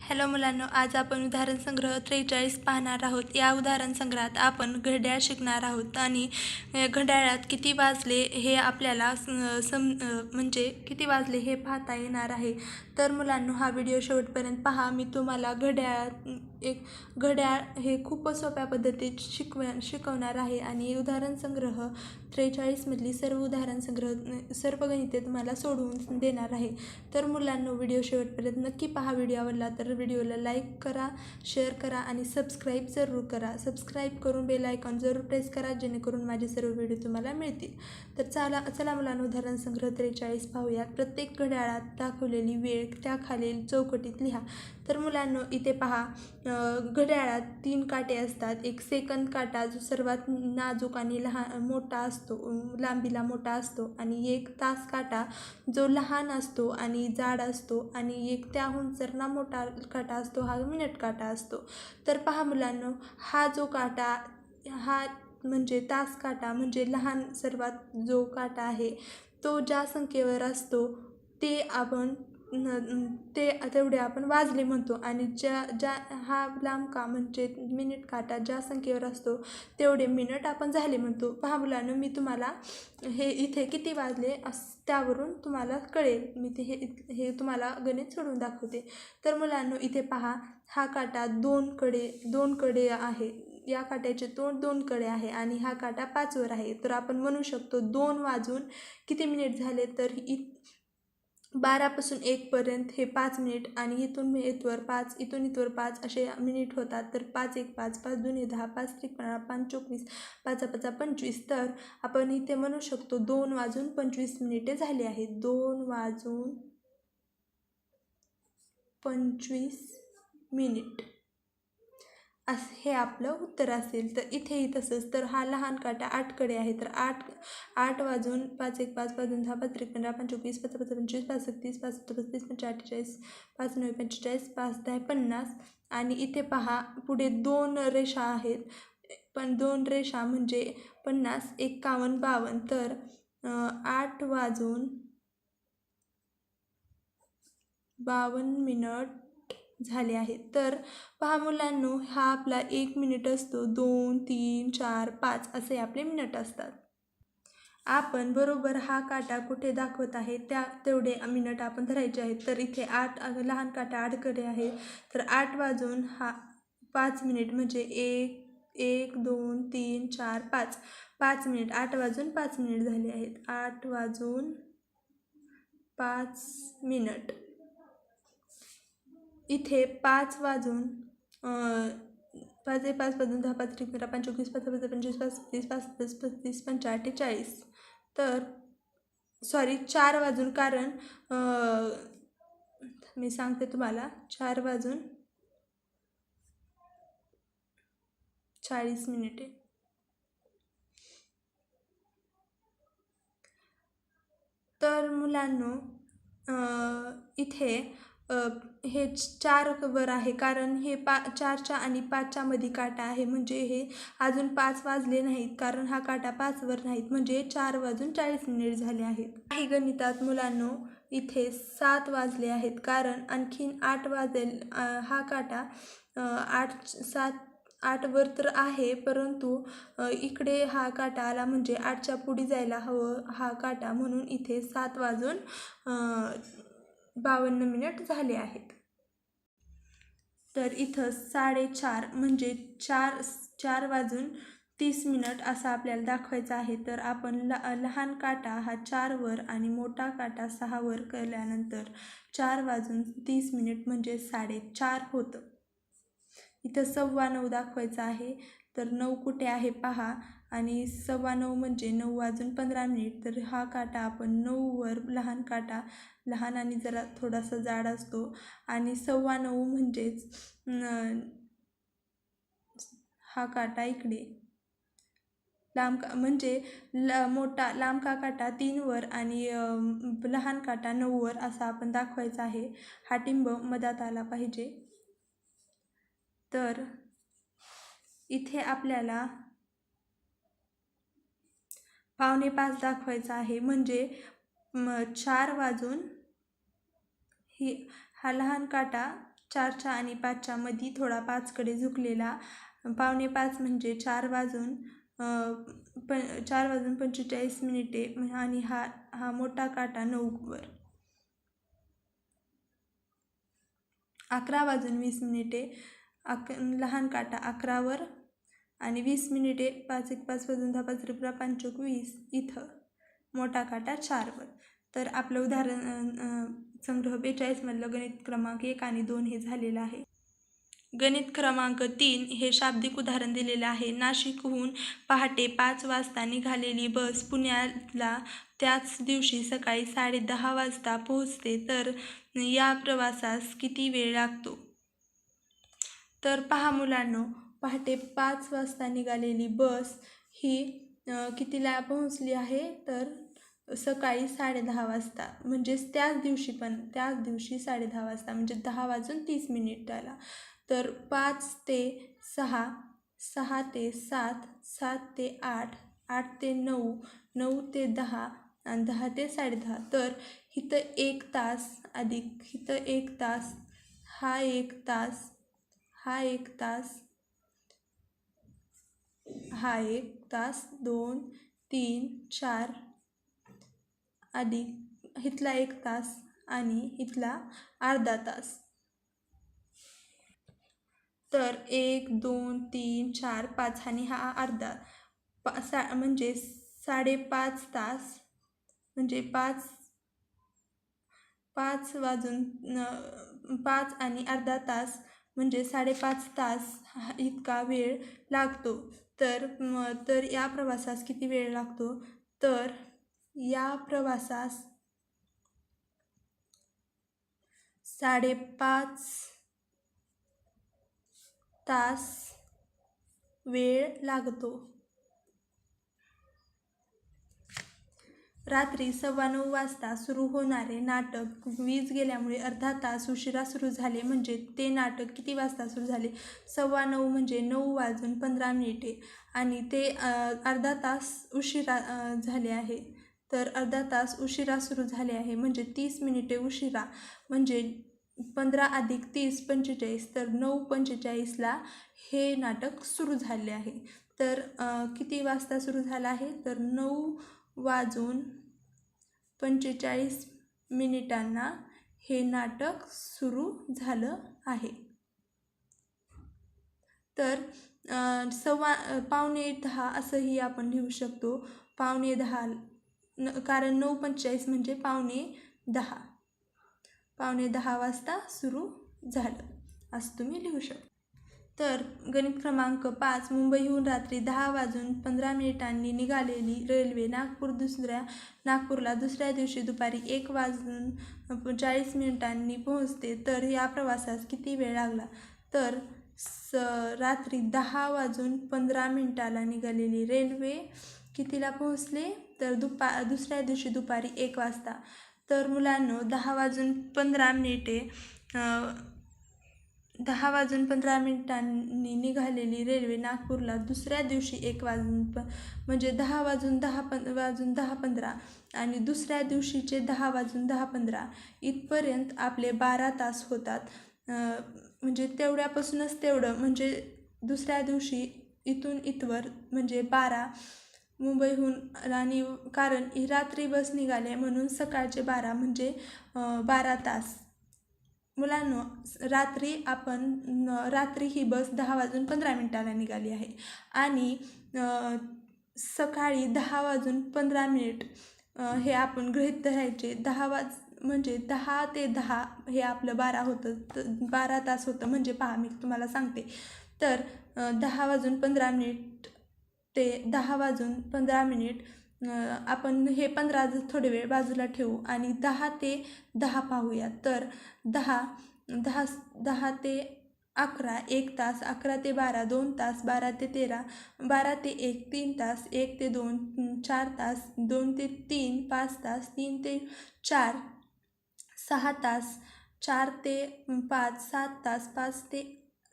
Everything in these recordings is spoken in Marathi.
हॅलो मुलांनो आज आपण उदाहरण संग्रह त्रेचाळीस पाहणार आहोत. या उदाहरण संग्रहात आपण घड्याळ शिकणार आहोत आणि घड्याळात किती वाजले हे आपल्याला स- सम म्हणजे किती वाजले हे पाहता येणार आहे. तर मुलांनो हा व्हिडिओ शेवटपर्यंत पहा. मी तुम्हाला घड्याळात एक घड्याळ हे खूपच सोप्या पद्धतीत शिकव शिकवणार आहे आणि उदाहरण संग्रह त्रेचाळीसमधली सर्व उदाहरण संग्रह सर्व गणिते तुम्हाला सोडवून देणार आहे. तर मुलांनो व्हिडिओ शेवटपर्यंत नक्की पहा. व्हिडिओ आवडला तर व्हिडिओला लाईक करा शेअर करा आणि सबस्क्राईब जरूर करा. सबस्क्राईब करून बेल आयकॉन जरूर प्रेस करा जेणेकरून माझे सर्व व्हिडिओ तुम्हाला मिळतील. तर चला चला मुलांनो उदाहरण संग्रह त्रेचाळीस पाहूयात. प्रत्येक घड्याळात दाखवलेली वेळ त्या खालील चौकटीत लिहा. तर मुलांनो इथे पहा घड्याळात तीन काटे असतात. एक सेकंद काटा जो सर्वात नाजूक आणि लहान मोठा असतो लांबीला मोठा असतो. आणि एक तास काटा जो लहान असतो आणि जाड असतो. आणि एक त्याहून जर ना मोठा काटा असतो हा मिनट काटा असतो. तर पहा मुलांनो हा जो काटा हा म्हणजे तास काटा म्हणजे लहान सर्वात जो काटा आहे तो ज्या संख्येवर असतो ते आपण ते तेवढे आपण वाजले म्हणतो आणि ज्या ज्या हा लांबका म्हणजे मिनिट काटा ज्या संख्येवर असतो तेवढे मिनिट आपण झाले म्हणतो. पहा मुलांनो मी तुम्हाला हे इथे किती वाजले अस त्यावरून तुम्हाला कळेल. मी ते हे हे तुम्हाला गणित सोडून दाखवते. तर मुलांनो इथे पहा हा काटा दोन कडे दोन कडे आहे. या काट्याचे तोंड दोन कडे आहे आणि हा काटा पाचवर आहे. तर आपण म्हणू शकतो दोन वाजून किती मिनिट झाले? तर इ बारापासून एकपर्यंत हे पाच मिनिट आणि इथून मी इथवर पाच इथून इथवर पाच असे मिनिट होतात. तर पाच एक पाच पाच दोन्ही दहा पाच त्रिक पाच चोवीस पाचा पाचा पंचवीस. तर आपण इथे म्हणू शकतो दोन वाजून पंचवीस मिनिटे झाली आहेत. दोन वाजून पंचवीस मिनिट. असं हे आपलं उत्तर असेल तर इथेही तसंच. तर हा लहान काटा आठकडे आहे. तर आठ आठ वाजून पाच एक पाच वाजून दहा पाच त्रिक पंधरा पाच पाच पाच पंचवीस पाच तीस पाच पस्तीस पंचे अठ्ठेचाळीस पाच नऊ पंचेचाळीस पाच दहा पन्नास. आणि इथे पहा पुढे दोन रेषा आहेत. पण दोन रेषा म्हणजे पन्नास एक्कावन्न बावन्न. तर आठ वाजून बावन्न मिनट झाले आहेत. तर पहा मुलांनो हा आपला एक मिनिट असतो. दोन तीन चार पाच असे आपले मिनिट असतात. आपण बरोबर हा काटा कुठे दाखवत आहे त्या तेवढे मिनिट आपण धरायचे आहेत. तर इथे आठ लहान काटा आठकडे आहे. तर आठ वाजून हा पाच मिनिट म्हणजे एक एक दोन तीन चार पाच. पाच मिनिट आठ वाजून पाच मिनिट झाले आहेत. आठ वाजून पाच मिनिट इथे पाच वाजून पाच एक पाच वाजून दहा पाच त्रिक पंचवीस पाच पाच पंचवीस पाच तीस पाच सत्तीस पस्तीस पंचा अठ्ठेचाळीस तर सॉरी चार वाजून कारण मी सांगते तुम्हाला चार वाजून चाळीस मिनिटे. तर मुलांनो इथे हे चार वर आहे. कारण हे पा चारच्या आणि पाचच्या मध्ये काटा आहे. म्हणजे हे अजून पाच वाजले नाहीत. कारण हा काटा पाचवर नाहीत. म्हणजे चार वाजून चाळीस मिनिट झाले आहेत. काही गणितात मुलांनो इथे सात वाजले आहेत. कारण आणखीन आठ वाजेल हा काटा आठ सात आठवर तर आहे. परंतु इकडे हा काटा आला म्हणजे आठच्या पुढे जायला हवं हा काटा. म्हणून इथे सात वाजून बावन्न मिनिट झाले आहेत. तर इथं साडेचार म्हणजे चार चार वाजून तीस मिनिट असा आपल्याला दाखवायचा आहे. तर आपण ल लहान काटा हा चारवर आणि मोठा काटा सहावर केल्यानंतर चार वाजून तीस मिनिट म्हणजे साडेचार होतं. इथं सव्वा नऊ दाखवायचं आहे. तर नऊ कुठे आहे? पहा. आणि सव्वा नऊ म्हणजे नऊ वाजून पंधरा मिनिट तर हा काटा आपण नऊवर लहान काटा लहान आणि जरा थोडासा जाड असतो. आणि सव्वा नऊ म्हणजेच हा काटा इकडे. लांब का म्हणजे ल मोठा लांब का काटा तीनवर आणि लहान काटा नऊवर असा आपण दाखवायचा आहे. हा टिंब मधात आला पाहिजे. तर इथे आपल्याला पावणे पाच दाखवायचा आहे. म्हणजे म चार वाजून ही हा लहान काटा चारच्या आणि पाचच्या मध्ये थोडा पाचकडे झुकलेला. पावणे पाच म्हणजे चार वाजून प चार वाजून पंचेचाळीस मिनिटे आणि हा हा मोठा काटा नऊवर. अकरा वाजून वीस मिनिटे अक लहान काटा अकरावर आणि वीस मिनिटे पाच एक पाच वजन दहा पाच त्रिपुरा पंचोक वीस इथं. मोठा काटा चारवर. तर आपलं उदाहरण संग्रह बेचाळीसमधलं गणित क्रमांक एक आणि दोन हे झालेलं आहे. गणित क्रमांक तीन हे शाब्दिक उदाहरण दिलेलं आहे. नाशिकहून पहाटे पाच वाजता निघालेली बस पुण्याला त्याच दिवशी सकाळी साडे दहा वाजता पोहोचते. तर या प्रवासास किती वेळ लागतो? तर पहा मुलांनो पहाटे पाच वाजता निघालेली बस ही कितीला पोहोचली आहे? तर सकाळी साडेदहा वाजता. म्हणजेच त्याच दिवशी पण त्याच दिवशी साडेदहा वाजता म्हणजे दहा वाजून तीस मिनिटाला तर पाच ते सहा सहा ते सात सात ते आठ आठ ते नऊ नऊ ते दहा आणि दहा ते साडेदहा. तर इथं एक तास अधिक इथं एक तास हा एक तास हा एक तास हा एक तास दोन तीन चार अधिक इथला एक तास आणि इथला अर्धा तास. तर एक दोन तीन चार पाच आणि हा अर्धा. पा सा म्हणजे साडेपाच तास. म्हणजे पाच पाच वाजून पाच आणि अर्धा तास. म्हणजे साडेपाच तास हा इतका वेळ लागतो. तर तर या प्रवासास किती वेळ लागतो? तर या प्रवासास साडेपाच तास वेळ लागतो. रात्री सव्वा नऊ वाजता सुरू होणारे नाटक वीज गेल्यामुळे अर्धा तास उशिरा सुरू झाले. म्हणजे ते नाटक किती वाजता सुरू झाले? सव्वा नऊ म्हणजे नऊ वाजून पंधरा मिनिटे. आणि ते अर्धा तास उशिरा झाले आहे. तर अर्धा तास उशिरा सुरू झाले आहे. म्हणजे तीस मिनिटे उशिरा. म्हणजे पंधरा अधिक तीस पंचेचाळीस तर नऊ पंचेचाळीसला हे नाटक सुरू झाले आहे. तर किती वाजता सुरू झालं आहे? तर नऊ वाजून पंचेचाळीस मिनिटांना हे नाटक सुरू झालं आहे. तर सव्वा पावणे दहा असंही आपण लिहू शकतो. पावणे दहा न कारण नऊ पंचेचाळीस म्हणजे पावणे दहा. पावणे दहा वाजता सुरू झालं. असं तुम्ही लिहू शकता. तर गणित क्रमांक पाच मुंबईहून रात्री दहा वाजून पंधरा मिनिटांनी निघालेली रेल्वे नागपूर दुसऱ्या नागपूरला दुसऱ्या दिवशी दुपारी एक वाजून चाळीस मिनिटांनी पोहोचते. तर या प्रवासास किती वेळ लागला? तर स रात्री दहा वाजून पंधरा मिनिटाला निघालेली रेल्वे कितीला पोहोचले? तर दुपा दुसऱ्या दिवशी दुपारी एक वाजता. तर मुलांनो दहा वाजून पंधरा मिनिटे दहा वाजून पंधरा मिनिटांनी निघालेली रेल्वे नागपूरला दुसऱ्या दिवशी एक वाजून प म्हणजे दहा वाजून दहा पं वाजून दहा पंधरा आणि दुसऱ्या दिवशीचे दहा वाजून दहा पंधरा इथपर्यंत आपले बारा तास होतात. म्हणजे तेवढ्यापासूनच तेवढं म्हणजे दुसऱ्या दिवशी इथून इथवर म्हणजे बारा मुंबईहून आणि कारण ही रात्री बस निघाले म्हणून सकाळचे बारा म्हणजे बारा तास. मुलांनो रात्री आपण रात्री ही बस दहा वाजून पंधरा मिनिटाला निघाली आहे. आणि सकाळी दहा वाजून पंधरा मिनिट हे आपण गृहीत धरायचे. दहा वाज म्हणजे दहा ते दहा हे आपलं बारा होतं. तर बारा तास होतं म्हणजे पहा मी तुम्हाला सांगते. तर दहा वाजून पंधरा मिनिट ते दहा वाजून पंधरा मिनिट आपण हे पंधरा थोडे वेळ बाजूला ठेवू आणि दहा ते दहा पाहूया. तर दहा दहा दहा ते अकरा एक तास अकरा ते बारा दोन तास बारा ते तेरा बारा ते एक तीन तास एक ते दोन चार तास दोन ते तीन पाच तास तीन ते चार सहा तास चार ते पाच सात तास पाच ते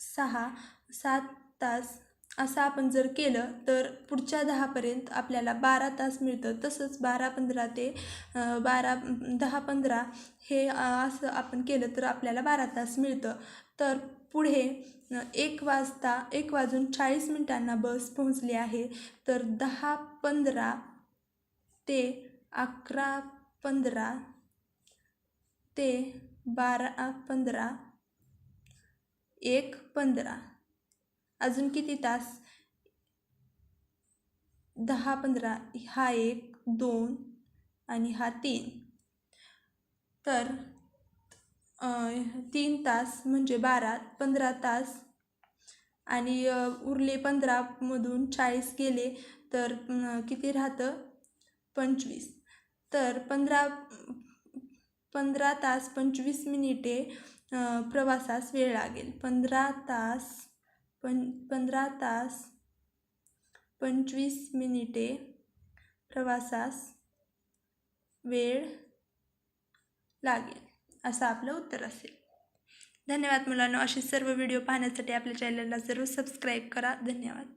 सहा सात तास असं आपण जर केलं तर पुढच्या दहापर्यंत आपल्याला बारा तास मिळतं. तसंच बारा पंधरा ते बारा दहा पंधरा हे असं आपण केलं तर आपल्याला बारा तास मिळतं. तर पुढे एक वाजता एक वाजून चाळीस मिनिटांना बस पोहोचली आहे. तर दहा पंधरा ते अकरा पंधरा ते बारा पंधरा एक पंधरा. अजून किती तास? दहा पंधरा हा एक दोन आणि हा तीन. तर तीन तास म्हणजे बारा पंधरा तास आणि उरले पंधरामधून चाळीस गेले तर किती राहतं? पंचवीस. तर पंधरा पंधरा तास पंचवीस मिनिटे प्रवासास वेळ लागेल. पंधरा तास पं पंधरा तास पंचवीस मिनिटे प्रवासास वेळ लागेल असं आपलं उत्तर असेल. धन्यवाद मुलांनो. असे सर्व व्हिडिओ पाहण्यासाठी आपल्या चॅनलला जरूर सबस्क्राईब करा. धन्यवाद.